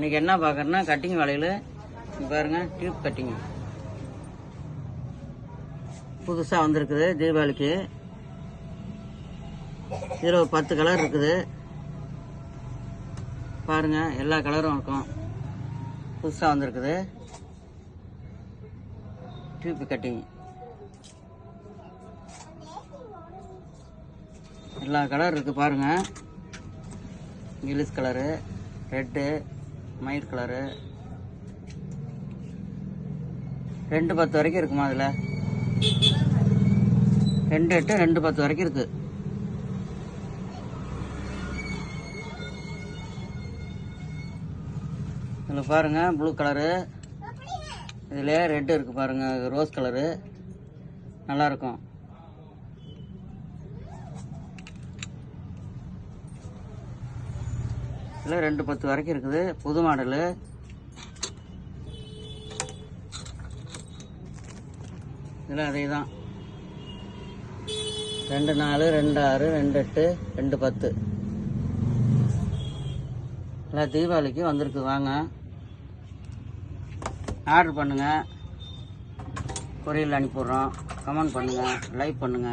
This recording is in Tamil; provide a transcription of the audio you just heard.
இன்னைக்கு என்ன பார்க்குறேன்னா கட்டிங் வேலையில் பாருங்க டியூப் கட்டிங் புதுசாக வந்திருக்குது தீபாவளிக்கு. இதில் ஒரு பத்து கலர் இருக்குது. பாருங்க எல்லா கலரும் இருக்கும். புதுசாக வந்திருக்குது. டியூப் கட்டிங் எல்லா கலர் இருக்கு பாருங்க. இங்கிலீஷ் கலரு ரெட்டு மயில் கலரு. ரெண்டு பத்து வரைக்கும் இருக்குமா அதில்? ரெண்டு எட்டு ரெண்டு பத்து வரைக்கும் இருக்கு. இதில் பாருங்க ப்ளூ கலரு. இதில் ரெட்டு இருக்குது பாருங்க ரோஸ் கலரு. நல்லாயிருக்கும் இருக்கும் ரெண்டு பத்து வரைக்கும் இருக்குது. புது மாடலு. இதில் அதே தான் ரெண்டு நாலு ரெண்டு ஆறு ரெண்டு எட்டு ரெண்டு பத்து. இல்லை தீபாவளிக்கு வந்திருக்கு. வாங்க. ஆர்டர் பண்ணுங்க. பொரியல் அனுப்பிடுறோம். கமெண்ட் பண்ணுங்க. லைக் பண்ணுங்க.